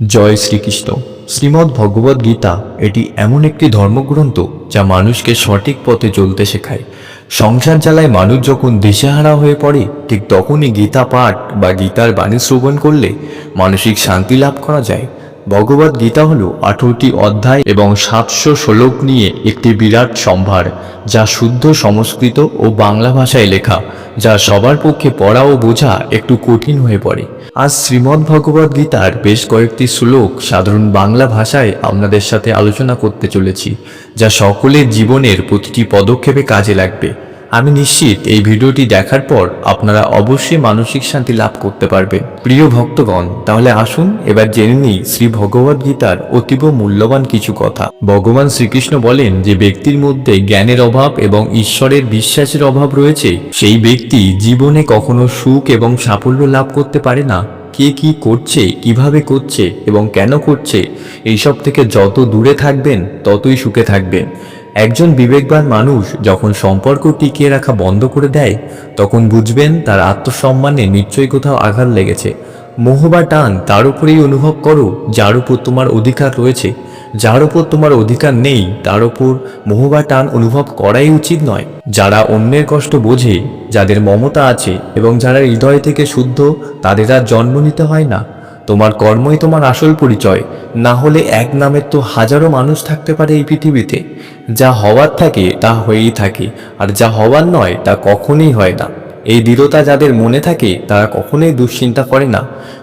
জয় শ্রীকৃষ্ণ। শ্রীমদ্ ভগবদ গীতা এটি এমন একটি ধর্মগ্রন্থ যা মানুষকে সঠিক পথে চলতে শেখায়। সংসার জ্বালায় মানুষ যখন দিশেহারা হয়ে পড়ে, ঠিক তখনই গীতা পাঠ বা গীতার বাণী শ্রবণ করলে মানসিক শান্তি লাভ করা যায়। ভগবদ গীতা হল আঠেরোটি অধ্যায় এবং সাতশো শ্লোক নিয়ে একটি বিরাট সম্ভার, যা শুদ্ধ সংস্কৃত ও বাংলা ভাষায় লেখা, যা সবার পক্ষে পড়া ও বোঝা একটু কঠিন হয়ে পড়ে। আজ শ্রীমদ্ ভগবদ গীতার বেশ কয়েকটি শ্লোক সাধারণ বাংলা ভাষায় আপনাদের সাথে আলোচনা করতে চলেছি, যা সকলের জীবনের প্রতিটি পদক্ষেপে কাজে লাগবে। আমি নিশ্চিত এই ভিডিওটি দেখার পর আপনারা অবশ্যই মানসিক শান্তি লাভ করতে পারবেন প্রিয় ভক্তগণ, তাহলে আসুন এবার জেনে নিই শ্রী ভগবদ গীতার অতীব মূল্যবান কিছু কথা। ভগবান শ্রীকৃষ্ণ বলেন যে ব্যক্তির মধ্যে জ্ঞানের অভাব এবং ঈশ্বরের বিশ্বাসের অভাব রয়েছে, সেই ব্যক্তি জীবনে কখনো সুখ এবং সাফল্য লাভ করতে পারে না। কে কি করছে, কীভাবে করছে এবং কেন করছে, এইসব থেকে যত দূরে থাকবেন, ততই সুখে থাকবেন। একজন বিবেকবান মানুষ যখন সম্পর্ক টিকিয়ে রাখা বন্ধ করে দেয়, তখন বুঝবেন তার আত্মসম্মানে নিশ্চয়ই কোথাও আঘাত লেগেছে। মোহ বা টান তার উপরেই অনুভব করো, যার উপর তোমার অধিকার রয়েছে। যার উপর তোমার অধিকার নেই, তার উপর মোহ বা টান অনুভব করাই উচিত নয়। যারা অন্যের কষ্ট বোঝে, যাদের মমতা আছে এবং যারা হৃদয় থেকে শুদ্ধ, তাদের আর জন্ম নিতে হয় না। তোমার কর্মই তোমার আসল পরিচয়। না হলে এক নামের তো হাজারো মানুষ থাকতে পারে এই পৃথিবীতে। যা হওয়ার থাকে, তা হয়েই থাকে। আর যা হওয়ার নয়, তা কখনোই হয় না। এই দৃঢ়তা যাদের মনে থাকে, তারা কখনোই দুশ্চিন্তা করে না।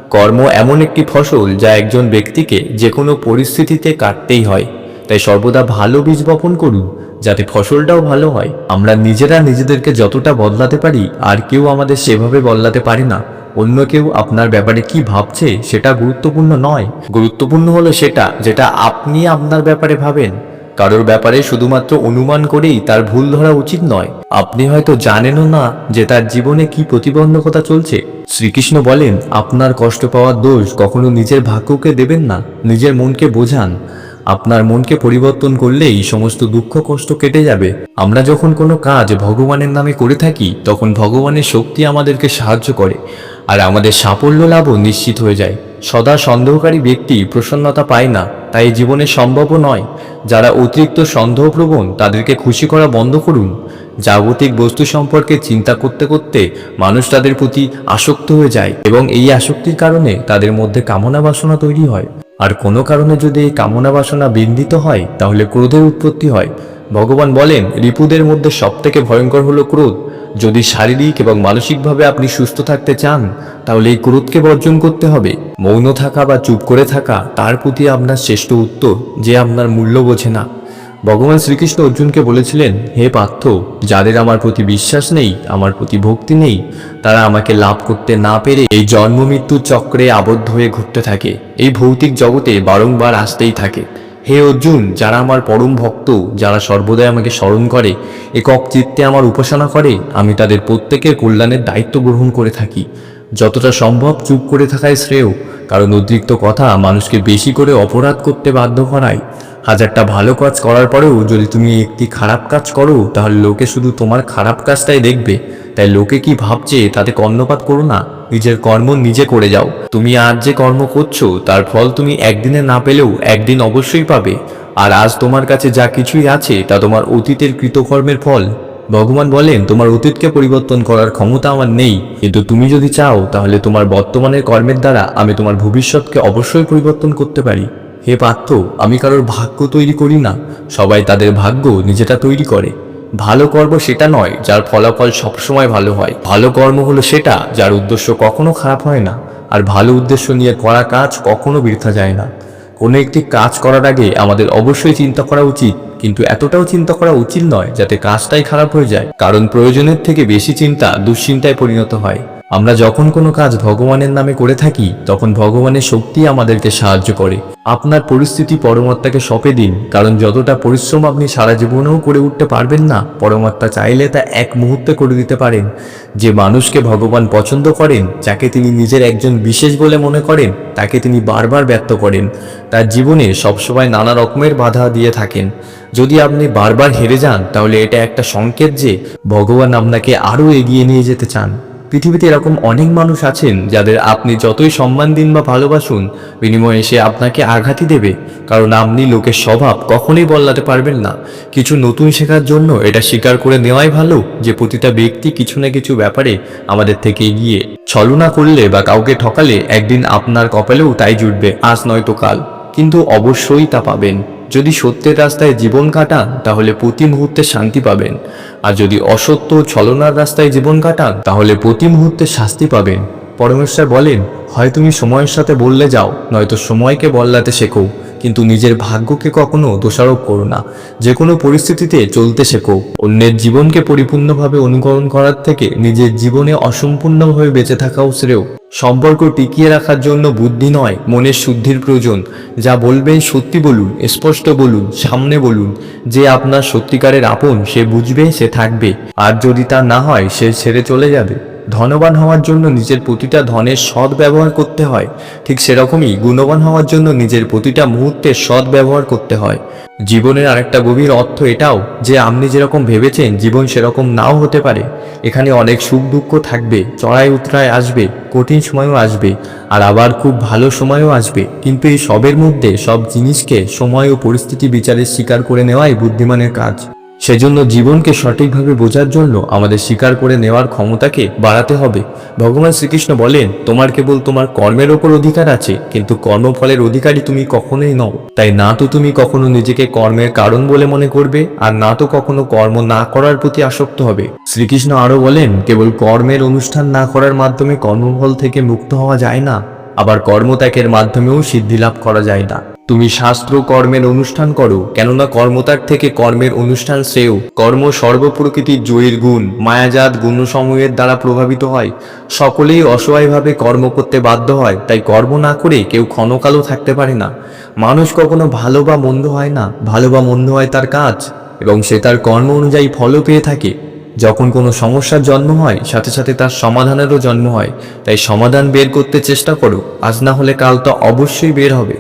কর্ম এমন একটি ফসল যা একজন ব্যক্তিকে যে কোনো পরিস্থিতিতে কাটতেই হয়। তাই সর্বদা ভালো বীজ বপন করুন, যাতে ফসলটাও ভালো হয়। আমরা নিজেরা নিজেদেরকে যতটা বদলাতে পারি, আর কেউ আমাদের সেভাবে বদলাতে পারে না। অন্য কেউ আপনার ব্যাপারে কি ভাবছে সেটা গুরুত্বপূর্ণ নয়। গুরুত্বপূর্ণ হলো সেটা, যেটা আপনি আপনার ব্যাপারে ভাবেন। কারোর ব্যাপারে শুধুমাত্র অনুমান করেই তার ভুল ধরা উচিত নয়। আপনি হয়তো জানেনও না যে তার জীবনে কি প্রতিবন্ধকতা চলছে। শ্রীকৃষ্ণ বলেন, আপনার কষ্ট পাওয়ার দোষ কখনো নিজের ভাগ্যকে দেবেন না, নিজের মনকে বোঝান। আপনার মনকে পরিবর্তন করলেই সমস্ত দুঃখ কষ্ট কেটে যাবে। আমরা যখন কোনো কাজ ভগবানের নামে করে থাকি, তখন ভগবানের শক্তি আমাদেরকে সাহায্য করে। আর আমাদের সাফল্য লাভও নিশ্চিত হয়ে যায়। সদা সন্দেহকারী ব্যক্তি প্রসন্নতা পায় না, তাই জীবনে সম্ভবও নয়। যারা অতিরিক্ত সন্দেহপ্রবণ, তাদেরকে খুশি করা বন্ধ করুন। জাগতিক বস্তু সম্পর্কে চিন্তা করতে করতে মানুষ তাদের প্রতি আসক্ত হয়ে যায় এবং এই আসক্তির কারণে তাদের মধ্যে কামনা বাসনা তৈরি হয়। আর কোনো কারণে যদি এই কামনা বাসনা বিন্দিত হয়, তাহলে ক্রোধের উৎপত্তি হয়। ভগবান বলেন, রিপুদের মধ্যে সবথেকে ভয়ঙ্কর হলো ক্রোধ। যদি শারীরিক এবং মানসিকভাবে আপনি সুস্থ থাকতে চান, তাহলে এই ক্রোধকে বর্জন করতে হবে। মৌন থাকা বা চুপ করে থাকা, তার প্রতি আপনার শ্রেষ্ঠ উত্তর, যে আপনার মূল্য বোঝে না। ভগবান শ্রীকৃষ্ণ অর্জুনকে বলেছিলেন, হে পার্থ, যাদের আমার প্রতি বিশ্বাস নেই, আমার প্রতি ভক্তি নেই, তারা আমাকে লাভ করতে না পেরে এই জন্ম মৃত্যুর চক্রে আবদ্ধ হয়ে ঘুরতে থাকে। এই ভৌতিক জগতে বারংবার আসতেই থাকে। হে অর্জুন, যারা আমার পরম ভক্ত, যারা সর্বদাই আমাকে স্মরণ করে, একক চিত্তে আমার উপাসনা করে, আমি তাদের প্রত্যেকের কল্যাণের দায়িত্ব গ্রহণ করে থাকি। যতটা সম্ভব চুপ করে থাকায় শ্রেয়, কারণ অতিরিক্ত কথা মানুষকে বেশি করে অপরাধ করতে বাধ্য করায়। হাজারটা ভালো কাজ করার পরেও যদি তুমি একটি খারাপ কাজ করো, তাহলে লোকে শুধু তোমার খারাপ কাজটাই দেখবে। তাই লোকে কি ভাবছে, তাতে কর্ণপাত করো না, নিজের কর্ম নিজে করে যাও। তুমি আজ যে কর্ম করছ, তার ফল তুমি একদিনে না পেলেও একদিন অবশ্যই পাবে। আর আজ তোমার কাছে যা কিছুই আছে, তা তোমার অতীতের কৃতকর্মের ফল। ভগবান বলেন, তোমার অতীতকে পরিবর্তন করার ক্ষমতা আমার নেই। কিন্তু তুমি যদি চাও, তাহলে তোমার বর্তমানের কর্মের দ্বারা আমি তোমার ভবিষ্যৎকে অবশ্যই পরিবর্তন করতে পারি। হে পার্থ আমি কারোর ভাগ্য তৈরি করি না। সবাই তাদের ভাগ্য নিজেটা তৈরি করে। ভালো কর্ম সেটা নয়, যার ফলাফল সবসময় ভালো হয়। ভালো কর্ম হলো সেটা, যার উদ্দেশ্য কখনো খারাপ হয় না। আর ভালো উদ্দেশ্য নিয়ে করা কাজ কখনো বৃথা যায় না। কোনো একটি কাজ করার আগে আমাদের অবশ্যই চিন্তা করা উচিত, কিন্তু এতটাও চিন্তা করা উচিত নয়, যাতে কাজটাই খারাপ হয়ে যায়। কারণ প্রয়োজনের থেকে বেশি চিন্তা দুশ্চিন্তায় পরিণত হয়। আমরা যখন কোনো কাজ ভগবানের নামে করে থাকি, তখন ভগবানের শক্তি আমাদেরকে সাহায্য করে। আপনার পরিস্থিতি পরমাত্মাকে সঁপে দিন, কারণ যতটা পরিশ্রম আপনি সারা জীবনেও করে উঠতে পারবেন না, পরমাত্মা চাইলে তা এক মুহূর্তে করে দিতে পারেন। যে মানুষকে ভগবান পছন্দ করেন, যাকে তিনি নিজের একজন বিশেষ বলে মনে করেন, তাকে তিনি বারবার ব্যক্ত করেন। তার জীবনে সবসময় নানা রকমের বাধা দিয়ে থাকেন। যদি আপনি বারবার হেরে যান, তাহলে এটা একটা সংকেত যে ভগবান আপনাকে আরও এগিয়ে নিয়ে যেতে চান। পৃথিবীতে এরকম অনেক মানুষ আছেন যাদের আপনি যতই সম্মান দিন বা ভালোবাসুন, বিনিময়ে সে আপনাকে আঘাতই দেবে। কারণ আপনি লোকের স্বভাব কখনোই বদলাতে পারবেন না। কিছু নতুন শেখার জন্য এটা স্বীকার করে নেওয়াই ভালো যে প্রতিটা ব্যক্তি কিছু না কিছু ব্যাপারে আমাদের থেকে এগিয়ে। ছলনা করলে বা কাউকে ঠকালে একদিন আপনার কপালেও তাই জুটবে, আজ নয়তো কাল। কিন্তু অবশ্যই তা পাবেন। যদি সত্যের রাস্তায় জীবন কাটান, তাহলে প্রতি মুহূর্তে শান্তি পাবেন। আর যদি অসত্য ছলনার রাস্তায় জীবন কাটান, তাহলে প্রতি মুহূর্তে শাস্তি পাবেন। পরমেশ্বর বলেন, হয় তুমি সময়ের সাথে বললে যাও, নয়তো সময়কে বল্লাতে শেখো। কিন্তু নিজের ভাগ্যকে কখনো দোষারোপ করো না। যে কোনো পরিস্থিতিতে চলতে শেখো। অন্যের জীবনকে পরিপূর্ণভাবে অনুকরণ করার থেকে নিজের জীবনে অসম্পূর্ণভাবে বেঁচে থাকাও শ্রেয়। সম্পর্ক টিকিয়ে রাখার জন্য বুদ্ধি নয়, মনের শুদ্ধির প্রয়োজন। যা বলবেন সত্যি বলুন, স্পষ্ট বলুন, সামনে বলুন। যে আপনার সত্যিকারের আপন, সে বুঝবে, সে থাকবে। আর যদি তা না হয়, সে ছেড়ে চলে যাবে। ধনবান হওয়ার জন্য নিজের প্রতিটা ধনের সৎ ব্যবহার করতে হয়। ঠিক সেরকমই গুণবান হওয়ার জন্য নিজের প্রতিটা মুহূর্তে সৎ ব্যবহার করতে হয়। জীবনের আরেকটা গভীর অর্থ এটাও যে আপনি যেরকম ভেবেছেন জীবন সেরকম নাও হতে পারে। এখানে অনেক সুখ দুঃখ থাকবে, চড়াই উতরায় আসবে, কঠিন সময়ও আসবে, আর আবার খুব ভালো সময়ও আসবে। কিন্তু এই সবের মধ্যে সব জিনিসকে সময় ও পরিস্থিতি বিচারে স্বীকার করে নেওয়াই বুদ্ধিমানের কাজ। সেজন্য জীবনকে সঠিকভাবে বোঝার জন্য আমাদের স্বীকার করে নেওয়ার ক্ষমতাকে বাড়াতে হবে। ভগবান শ্রীকৃষ্ণ বলেন, তোমার কেবল তোমার কর্মের ওপর অধিকার আছে, কিন্তু কর্মফলের অধিকারী তুমি কখনোই নও। তাই না তো তুমি কখনো নিজেকে কর্মের কারণ বলে মনে করবে, আর না তো কখনো কর্ম না করার প্রতি আসক্ত হবে? শ্রীকৃষ্ণ আরও বলেন, কেবল কর্মের অনুষ্ঠান না করার মাধ্যমে কর্মফল থেকে মুক্ত হওয়া যায় না, আবার কর্মত্যাগের মাধ্যমেও সিদ্ধি লাভ করা যায় না। তুমি শাস্ত্র কর্মের অনুষ্ঠান করো, কেননা কর্মতার থেকে কর্মের অনুষ্ঠান শ্রেয়। কর্ম সর্বপ্রকৃতির জয়ীর গুণ, মায়াজাত গুণসমূহের দ্বারা প্রভাবিত হয়। সকলেই অসহায়ভাবে কর্ম করতে বাধ্য হয়, তাই কর্ম না করে কেউ ক্ষণকালও থাকতে পারে না। মানুষ কখনো ভালো বা মন্দ হয় না, ভালো বা মন্দ হয় তার কাজ, এবং সে তার কর্ম অনুযায়ী ফলও পেয়ে থাকে। যখন কোনো সমস্যার জন্ম হয়, সাথে সাথে তার সমাধানেরও জন্ম হয়, তাই সমাধান বের করতে চেষ্টা করো, আজ না হলে কাল তো অবশ্যই বের হবে।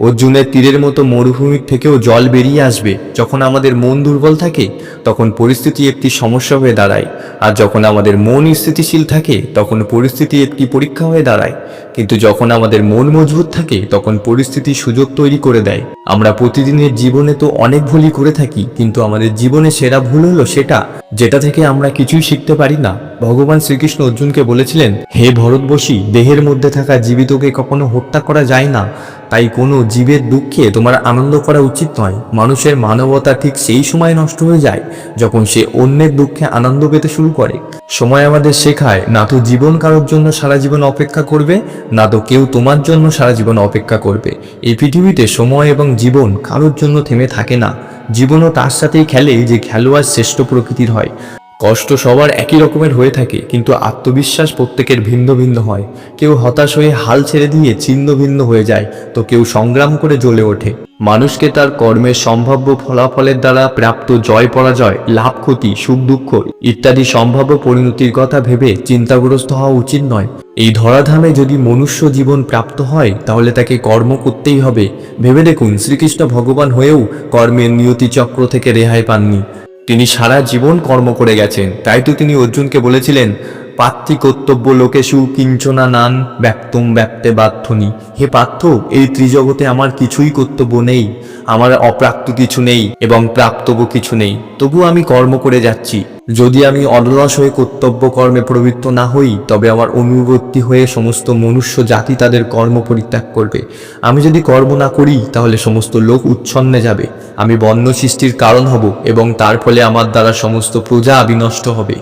অর্জুনের তীরের মতো মরুভূমির থেকেও জল বেরিয়ে আসবে। যখন আমাদের মন দুর্বল থাকে, তখন পরিস্থিতি একটি সমস্যা হয়ে দাঁড়ায়। আর যখন আমাদের মন স্থিতিশীল থাকে, তখন পরিস্থিতি একটি পরীক্ষা হয়ে দাঁড়ায়। কিন্তু যখন আমাদের মন মজবুত থাকে, তখন পরিস্থিতি সুযোগ তৈরি করে দেয়। আমরা প্রতিদিনের জীবনে তো অনেক ভুলই করে থাকি, কিন্তু আমাদের জীবনে সেরা ভুল হলো সেটা, যেটা থেকে আমরা কিছুই শিখতে পারি না। ভগবান শ্রীকৃষ্ণ অর্জুনকে বলেছিলেন, হে ভরতবশী দেহের মধ্যে থাকা জীবিতকে কখনো হত্যা করা যায় না। তাই কোনো জীবের দুঃখে তোমার আনন্দ করা উচিত নয়। মানুষের মানবতা ঠিক সেই সময় নষ্ট হয়ে যায়, যখন সে অন্যের দুঃখে আনন্দ পেতে শুরু করে। সময় আমাদের শেখায়, না তো জীবন কারোর জন্য সারা জীবন অপেক্ষা করবে, না তো কেউ তোমার জন্য সারা জীবন অপেক্ষা করবে। এই পৃথিবীতে সময় এবং জীবন কারোর জন্য থেমে থাকে না। জীবনও তার সাথেই খেলে, যে খেলোয়াড় শ্রেষ্ঠ প্রকৃতির হয়। কষ্ট সবার একই রকমের হয়ে থাকে, কিন্তু আত্মবিশ্বাস প্রত্যেকের ভিন্ন ভিন্ন হয়। কেউ হতাশ হয়ে হাল ছেড়ে দিয়ে ছিন্ন ভিন্ন হয়ে যায়, তো কেউ সংগ্রাম করে জ্বলে ওঠে। মানুষকে তার কর্মের সম্ভাব্য ফলাফলের দ্বারা প্রাপ্ত জয় পরাজয়, লাভ ক্ষতি, সুখ দুঃখ ইত্যাদি সম্ভাব্য পরিণতির কথা ভেবে চিন্তাগ্রস্ত হওয়া উচিত নয়। এই ধরাধামে যদি মনুষ্য জীবন প্রাপ্ত হয়, তাহলে তাকে কর্ম করতেই হবে। ভেবে দেখুন, শ্রীকৃষ্ণ ভগবান হয়েও কর্মের নিয়তি চক্র থেকে রেহাই পাননি। তিনি সারা জীবন কর্ম করে গেছেন। তাই তো তিনি অর্জুনকে বলেছিলেন পার্থী কর্তব্য লোকেশু কিঞ্চনা নান ব্যক্তম ব্যক্তে বাধ্যনি। হে পার্থ, এই ত্রিজগতে আমার কিছুই কর্তব্য নেই, আমার অপ্রাপ্ত কিছু নেই এবং প্রাপ্তব্য কিছু নেই। তবু আমি কর্ম করে যাচ্ছি। যদি আমি অনলস হয়ে কর্তব্য কর্মে প্রবৃত্ত না হই, তবে আমার অনুবর্তী হয়ে সমস্ত মনুষ্য জাতি তাদের কর্ম পরিত্যাগ করবে। আমি যদি কর্ম না করি, তাহলে সমস্ত লোক উচ্ছন্নে যাবে। আমি বন্য সৃষ্টির কারণ হব এবং তার ফলে আমার দ্বারা সমস্ত প্রজা বিনষ্ট হবে।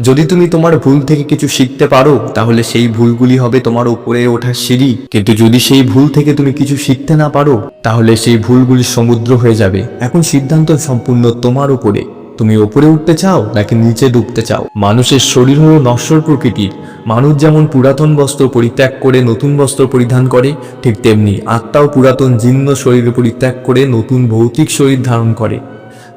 যদি তুমি তোমার ভুল থেকে কিছু শিখতে পারো, তাহলে সেই ভুলগুলি হবে তোমার উপরে ওঠার সিঁড়ি। কিন্তু যদি সেই ভুল থেকে তুমি কিছু শিখতে না পারো, তাহলে সেই ভুলগুলি সমুদ্র হয়ে যাবে। এখন সিদ্ধান্ত সম্পূর্ণ তোমার উপরে। তুমি ওপরে উঠতে চাও নাকি নিচে ডুবতে চাও? মানুষের শরীর হলো নশ্বর প্রকৃতির। মানুষ যেমন পুরাতন বস্ত্র পরিত্যাগ করে নতুন বস্ত্র পরিধান করে, ঠিক তেমনি আত্মাও পুরাতন জীর্ণ শরীর পরিত্যাগ করে নতুন ভৌতিক শরীর ধারণ করে।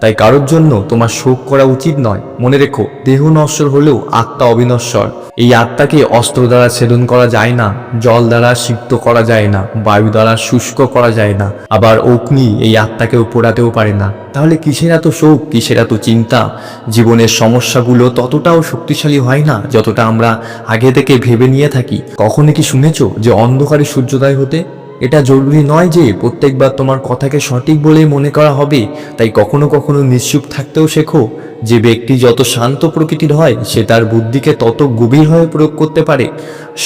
তাই কারোর জন্য তোমার শোক করা উচিত নয়। মনে রেখো, দেহ নশ্বর হলেও আত্মা অবিনশ্বর। এই আত্মাকে অস্ত্র দ্বারা ছেদন করা যায় না, জল দ্বারা সিক্ত করা যায় না, বায়ু দ্বারা শুষ্ক করা যায় না। আবার অগ্নি এই আত্মাকেও পোড়াতেও পারে না। তাহলে কিসের এত শোক, কিসের এত চিন্তা? জীবনের সমস্যাগুলো ততটাও শক্তিশালী হয় না, যতটা আমরা আগে থেকে ভেবে নিয়ে থাকি। কখনো কি শুনেছো যে অন্ধকারে সূর্যোদয় হতে? এটা জরুরি নয় যে প্রত্যেকবার তোমার কথাকে সঠিক বলেই মনে করা হবে, তাই কখনো কখনো নিশ্চুপ থাকতেও শেখো যে ব্যক্তি যত শান্ত প্রকৃতির হয়, সে তার বুদ্ধিকে তত গভীরভাবে প্রয়োগ করতে পারে।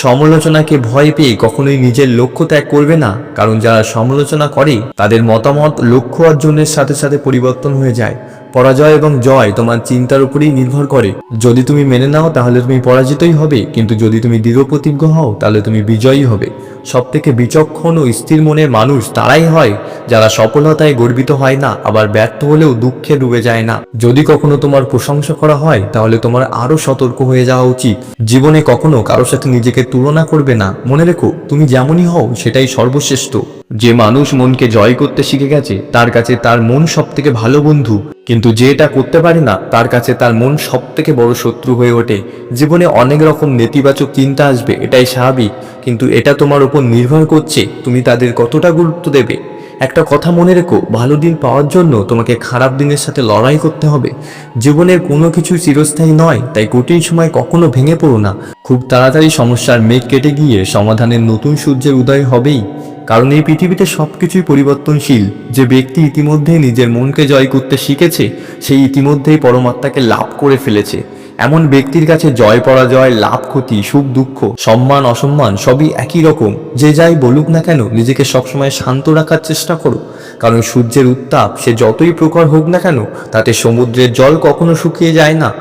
সমালোচনাকে ভয় পেয়ে কখনোই নিজের লক্ষ্য ত্যাগ করবে না, কারণ যারা সমালোচনা করে, তাদের মতামত লক্ষ্য অর্জনের সাথে সাথে পরিবর্তন হয়ে যায়। পরাজয় এবং জয় তোমার চিন্তার উপরেই নির্ভর করে। যদি তুমি মেনে নাও, তাহলে তুমি পরাজিতই হবে, কিন্তু যদি তুমি দৃঢ় প্রতিজ্ঞ হও, তাহলে তুমি বিজয়ী হবে। সব থেকে বিচক্ষণ ও স্থির মনের মানুষ তারাই হয়, যারা সফলতায় গর্বিত হয় না, আবার ব্যর্থ হলেও দুঃখে ডুবে যায় না। যদি কখনো তোমার প্রশংসা করা হয়, তাহলে তোমার আরও সতর্ক হয়ে যাওয়া উচিত। জীবনে কখনো কারোর সাথে নিজেকে তুলনা করবে না। মনে রেখো, তুমি যেমনই হও, সেটাই সর্বশ্রেষ্ঠ। যে মানুষ মনকে জয় করতে শিখে গেছে, তার কাছে তার মন সব থেকে ভালো বন্ধু। কিন্তু যে এটা করতে পারে না, তার কাছে তার মন সব থেকে বড় শত্রু হয়ে ওঠে। জীবনে অনেক রকম নেতিবাচক চিন্তা আসবে, এটাই স্বাভাবিক। কিন্তু এটা তোমার উপর নির্ভর করছে, তুমি তাদের কতটা গুরুত্ব দেবে। একটা কথা মনে রেখো, ভালো দিন পাওয়ার জন্য তোমাকে খারাপ দিনের সাথে লড়াই করতে হবে। জীবনের কোনো কিছু চিরস্থায়ী নয়, তাই কঠিন সময় কখনো ভেঙে পড়ো না। খুব তাড়াতাড়ি সমস্যার মেঘ কেটে গিয়ে সমাধানের নতুন সূর্যের উদয় হবেই। কারণ এই পৃথিবীতে সবকিছুই পরিবর্তনশীল। যে ব্যক্তি ইতিমধ্যে নিজের মনকে জয় করতে শিখেছে সেই ইতিমধ্যেই পরমাত্মাকে লাভ করে ফেলেছে। এমন ব্যক্তির কাছে জয়, পরাজয়, লাভ, ক্ষতি, সুখ, দুঃখ, সম্মান, অসম্মান সবই একই রকম। যে যাই বলুক না কেন, নিজেকে সবসময় শান্ত রাখার চেষ্টা করো। কারণ সূর্যের উত্তাপ সে যতই প্রকার হোক না কেন, তাতে সমুদ্রের জল কখনো শুকিয়ে যায় না।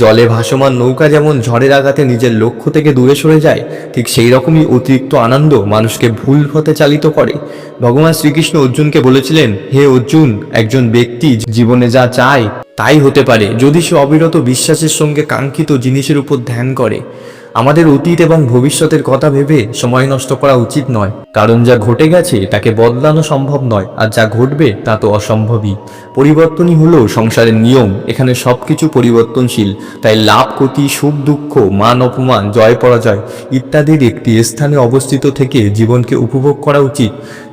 জলে ভাসমান নৌকা যেমন ঝড়ের আঘাতে নিজের লক্ষ্য থেকে দূরে সরে যায়, ঠিক সেই রকমই অতিরিক্ত আনন্দ মানুষকে ভুল পথে চালিত করে। ভগবান শ্রীকৃষ্ণ অর্জুনকে বলেছিলেন, হে অর্জুন, একজন ব্যক্তি জীবনে যা চায় তাই হতে পারে, যদি সে অবিরত বিশ্বাসের সঙ্গে কাঙ্ক্ষিত জিনিসের উপর ধ্যান করে। আমাদের অতীত এবং ভবিষ্যতের কথা ভেবে সময় নষ্ট করা উচিত নয়। কারণ যা ঘটে গেছে তাকে বদলানো সম্ভব নয়, আর যা ঘটবে তা তো অসম্ভবই। পরিবর্তনই হলো সংসারের নিয়ম, এখানে সবকিছু পরিবর্তনশীল। তাই লাভ, ক্ষতি, সুখ, দুঃখ, মান, অপমান, জয়, পরাজয় ইত্যাদির একটি স্থানে অবস্থিত থেকে জীবনকে উপভোগ করা উচিত।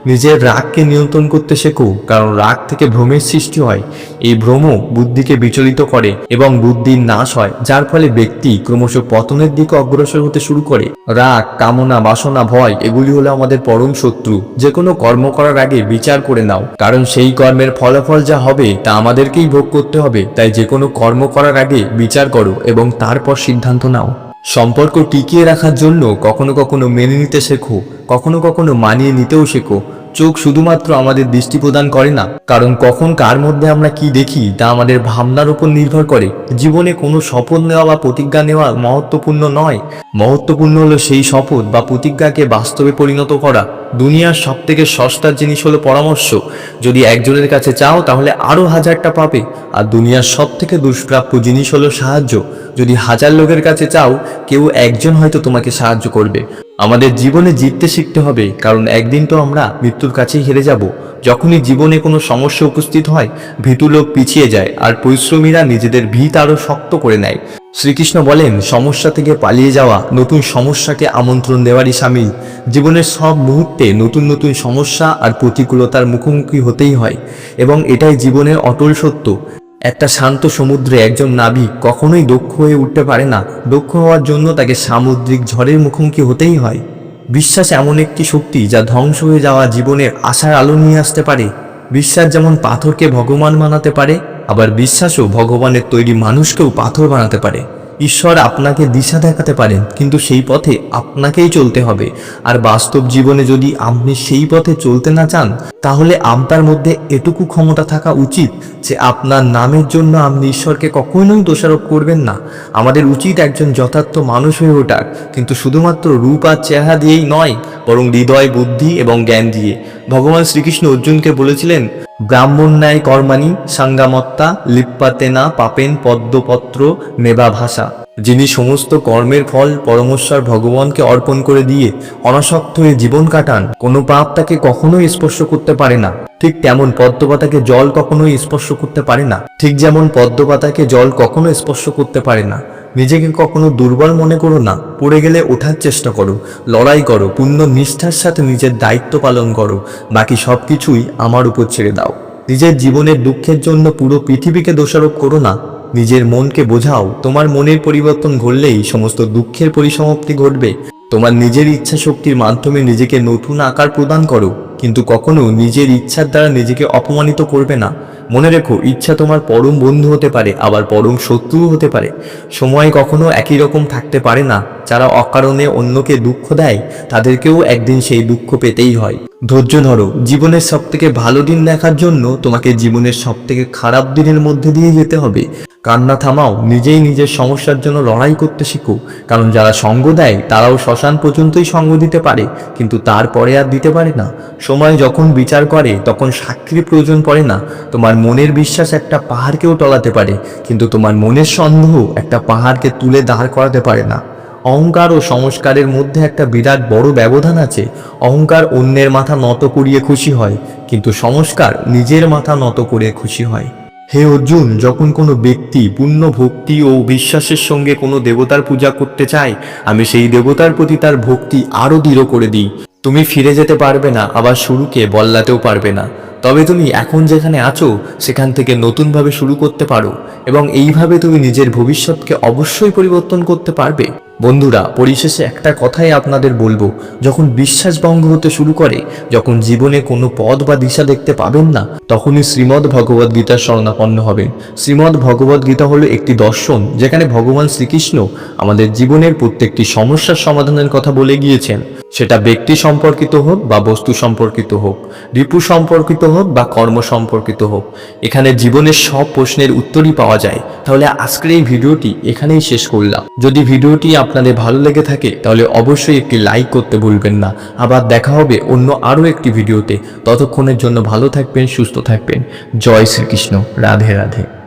নিজের রাগকে নিয়ন্ত্রণ করতে শেখো, কারণ রাগ থেকে ভ্রমের সৃষ্টি হয়। এই ভ্রম বুদ্ধিকে বিচলিত করে এবং বুদ্ধির নাশ হয়, যার ফলে ব্যক্তি ক্রমশ পতনের দিকে অগ্রসর হতে শুরু করে। রাগ, কামনা, বাসনা, ভয়, এগুলি হলো আমাদের পরম শত্রু। যে কোনো কর্ম করার আগে বিচার করে নাও, কারণ সেই কর্মের ফলাফল যা হবে তা আমাদেরকেই ভোগ করতে হবে। তাই যে কোনো কর্ম করার আগে বিচার করো এবং তারপর সিদ্ধান্ত নাও। সম্পর্ক টিকিয়ে রাখার জন্য কখনো কখনো মেনে নিতে শেখো, কখনো কখনো মানিয়ে নিতেও শেখো। চোখ শুধুমাত্র আমাদের দৃষ্টি প্রদান করে না, কারণ কখন কার মধ্যে আমরা কি দেখি তা আমাদের ভাবনার উপর নির্ভর করে। জীবনে কোনো শপথ নেওয়া বা প্রতিজ্ঞা নেওয়া মহত্বপূর্ণ নয়। মহত্বপূর্ণ হলো সেই শপথ বা প্রতিজ্ঞাকে বাস্তবে পরিণত করা। দুনিয়ার সব থেকে সস্তার জিনিস হলো পরামর্শ। যদি একজনের কাছে চাও, তাহলে আরও হাজারটা পাবে। আর দুনিয়ার সব থেকে দুষ্প্রাপ্য জিনিস হলো সাহায্য। যদি হাজার লোকের কাছে চাও, কেউ একজন হয়তো তোমাকে সাহায্য করবে। আমাদের জীবনে জিততে শিখতে হবে, কারণ একদিন তো আমরা মৃত্যুর কাছেই হেরে যাব। যখনই জীবনে কোনো সমস্যা উপস্থিত হয়, ভীতু লোক পিছিয়ে যায়, আর পরিশ্রমীরা নিজেদের ভিত আরও শক্ত করে নেয়। শ্রীকৃষ্ণ বলেন, সমস্যা থেকে পালিয়ে যাওয়া নতুন সমস্যাকে আমন্ত্রণ দেওয়ারই সামিল। জীবনের সব মুহূর্তে নতুন নতুন সমস্যা আর প্রতিকূলতার মুখোমুখি হতেই হয়, এবং এটাই জীবনের অটল সত্য। একটা শান্ত সমুদ্রে একজন নাবিক কখনোই দক্ষ হয়ে উঠতে পারে না। দক্ষ হওয়ার জন্য তাকে সামুদ্রিক ঝড়ের মুখোমুখি হতেই হয়। বিশ্বাস এমন একটি শক্তি যা ধ্বংস হয়ে যাওয়া জীবনের আশার আলো নিয়ে আসতে পারে। বিশ্বাস যেমন পাথরকে ভগবান বানাতে পারে আবার বিশ্বাসও ভগবানের তৈরি মানুষকেও পাথর বানাতে পারে। ঈশ্বর আপনাকে দিশা দেখাতে পারেন, কিন্তু সেই পথে আপনাকেই চলতে হবে। আর বাস্তব জীবনে যদি আপনি সেই পথে চলতে না চান, তাহলে আপনার মধ্যে এটুকু ক্ষমতা থাকা উচিত যে আপনার নামের জন্য আপনি ঈশ্বরকে কখনোই দোষারোপ করবেন না। আমাদের উচিত একজন যথার্থ মানুষ হয়ে ওঠার, কিন্তু শুধুমাত্র রূপ আর চেহারা দিয়েই নয়, বরং হৃদয়, বুদ্ধি এবং জ্ঞান দিয়ে। ভগবান শ্রীকৃষ্ণ অর্জুনকে বলেছিলেন ব্রাহ্মণ ন্যায় কর্মাণি সাঙ্গামত্তা লিপ্পাতেনা পাপেন পদ্মপত্র নেবা ভাষা। যিনি সমস্ত কর্মের ফল পরমেশ্বর ভগবানকে অর্পণ করে দিয়ে অনাসক্ত হয়ে জীবন কাটান, কোনো পাপ তাকে কখনোই স্পর্শ করতে পারে না। ঠিক তেমন পদ্মপাতাকে জল কখনোই স্পর্শ করতে পারে না। ঠিক যেমন পদ্মপাতাকে জল কখনো স্পর্শ করতে পারে না। নিজেকে কখনো দুর্বল মনে করো না। পড়ে গেলে ওঠার চেষ্টা করো, লড়াই করো, পূর্ণ নিষ্ঠার সাথে নিজের দায়িত্ব পালন করো, বাকি সব কিছুই আমার উপর ছেড়ে দাও। নিজের জীবনের দুঃখের জন্য পুরো পৃথিবীকে দোষারোপ করো না। নিজের মনকে বোঝাও, তোমার মনের পরিবর্তন ঘটলেই সমস্ত দুঃখের পরিসমাপ্তি ঘটবে। তোমার নিজের ইচ্ছা শক্তির মাধ্যমে নিজেকে নতুন আকার প্রদান করো, কিন্তু কখনো নিজের ইচ্ছার দ্বারা নিজেকে অপমানিত করবে না। মনে রেখো, ইচ্ছা তোমার পরম বন্ধু হতে পারে, আবার পরম শত্রুও হতে পারে। সময় কখনো একই রকম থাকতে পারে না। যারা অকারণে অন্যকে দুঃখ দেয়, তাদেরকেও একদিন সেই দুঃখ পেতেই হয়। ধৈর্য ধরো, জীবনের সব থেকে ভালো দিন দেখার জন্য তোমাকে জীবনের সব থেকে খারাপ দিনের মধ্যে দিয়ে যেতে হবে। কান্না থামাও, নিজেই নিজের সমস্যার জন্য লড়াই করতে শিখো। কারণ যারা সঙ্গ দেয়, তারাও শ্মশান পর্যন্তই সঙ্গ দিতে পারে, কিন্তু তারপরে আর দিতে পারে না। সময় যখন বিচার করে, তখন সাক্ষীর প্রয়োজন পড়ে না। তোমার মনের বিশ্বাস একটা পাহাড়কেও টলাতে পারে, কিন্তু তোমার মনের সন্দেহ একটা পাহাড়কে তুলে দাঁড় করাতে পারে না। অহংকার ও সংস্কারের মধ্যে একটা বিরাট বড় ব্যবধান আছে। অহংকার অন্যের মাথা নত করিয়ে খুশি হয়, কিন্তু সংস্কার নিজের মাথা নত করে খুশি হয়। হে অর্জুন, যখন কোনো ব্যক্তি পূর্ণ ভক্তি ও বিশ্বাসের সঙ্গে কোনো দেবতার পূজা করতে চায়, আমি সেই দেবতার প্রতি তার ভক্তি আরও দৃঢ় করে দিই। তুমি ফিরে যেতে পারবে না, আবার শুরুকে বল্লাতেও পারবে না। তবে তুমি এখন যেখানে আছো, সেখান থেকে নতুনভাবে শুরু করতে পারো এবং এইভাবে তুমি নিজের ভবিষ্যৎকে অবশ্যই পরিবর্তন করতে পারবে। বন্ধুরা, পরিশেষে একটা কথাই আপনাদের বলব। যখন বিশ্বাস ভঙ্গ হতে শুরু করে, যখন জীবনে কোনো পথ বা দিশা দেখতে পাবেন না, তখনই শ্রীমদ্ ভগবদ গীতার শরণাপন্ন হবেন। শ্রীমদ্ ভগবদ গীতা হলো একটি দর্শন, যেখানে ভগবান শ্রীকৃষ্ণ আমাদের জীবনের প্রত্যেকটি সমস্যার সমাধানের কথা বলে গিয়েছেন। সেটা ব্যক্তি সম্পর্কিত হোক বা বস্তু সম্পর্কিত হোক, রিপু সম্পর্কিত হোক বা কর্ম সম্পর্কিত হোক, এখানে জীবনের সব প্রশ্নের উত্তরই পাওয়া যায়। তাহলে আজকের এই ভিডিওটি এখানেই শেষ করলাম। যদি ভিডিওটি আপনাদের ভালো লেগে থাকে, তাহলে অবশ্যই একটি লাইক করতে ভুলবেন না। আবার দেখা হবে অন্য আরও একটি ভিডিওতে। ততক্ষণের জন্য ভালো থাকবেন, সুস্থ থাকবেন। জয় শ্রীকৃষ্ণ। রাধে রাধে।